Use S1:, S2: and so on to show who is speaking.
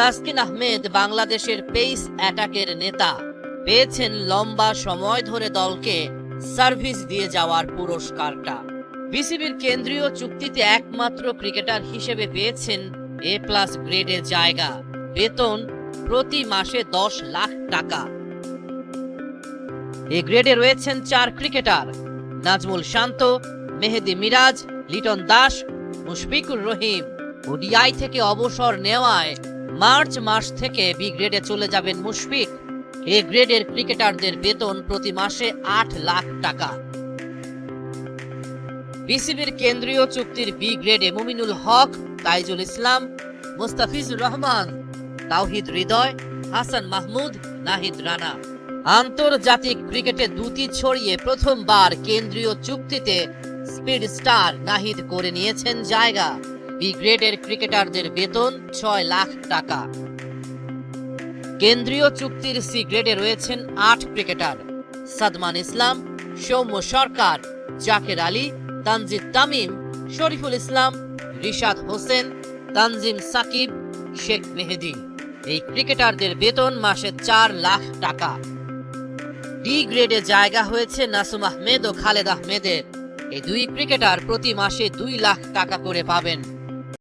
S1: তাসকিন আহমেদ বাংলাদেশের পেস অ্যাটাকের নেতা। পেয়েছেন লম্বা সময় ধরে দলকে সার্ভিস দিয়ে যাওয়ার পুরস্কারটা। বিসিবির কেন্দ্রীয় চুক্তিতে একমাত্র ক্রিকেটার হিসেবে পেয়েছেন এ প্লাস গ্রেডে জায়গা। বেতন প্রতি মাসে দশ লাখ টাকা। এ গ্রেডে রয়েছেন চার ক্রিকেটার। নাজমুল শান্ত, মেহেদি মিরাজ, লিটন দাস, মুশফিকুর রহিম। ওডিআই থেকে অবসর নেওয়ায় মার্চ মাস থেকে বি গ্রেডে চলে যাবেন মুশফিক। এ গ্রেডের ক্রিকেটারদের বেতন প্রতি মাসে আট লাখ টাকা। বিসিবির কেন্দ্রীয় চুক্তির বি গ্রেডে মুমিনুল হক, তাইজুল ইসলাম, মুস্তাফিজুর রহমান, তাওহিদ হৃদয়, হাসান মাহমুদ, নাহিদ রানা। আন্তর্জাতিক ক্রিকেটে দুটি ছড়িয়ে প্রথমবার কেন্দ্রীয় চুক্তিতে স্পিড স্টার নাহিদ করে নিয়েছেন জায়গা। বি গ্রেডের ক্রিকেটারদের বেতন ছয় লাখ টাকা। কেন্দ্রীয় চুক্তির সি গ্রেডে রয়েছেন আট ক্রিকেটার। সাদমান ইসলাম, সৌম্য সরকার, জাকের আলী, তানজিদ তামিম, শরীফুল ইসলাম, রিশাদ হোসেন, তানজিম সাকিব, শেখ মেহেদি। এই ক্রিকেটারদের বেতন মাসে চার লাখ টাকা। ডি গ্রেডে জায়গা হয়েছে নাসুম আহমেদ ও খালেদ আহমেদের। এই দুই ক্রিকেটার প্রতি মাসে দুই লাখ টাকা করে পাবেন।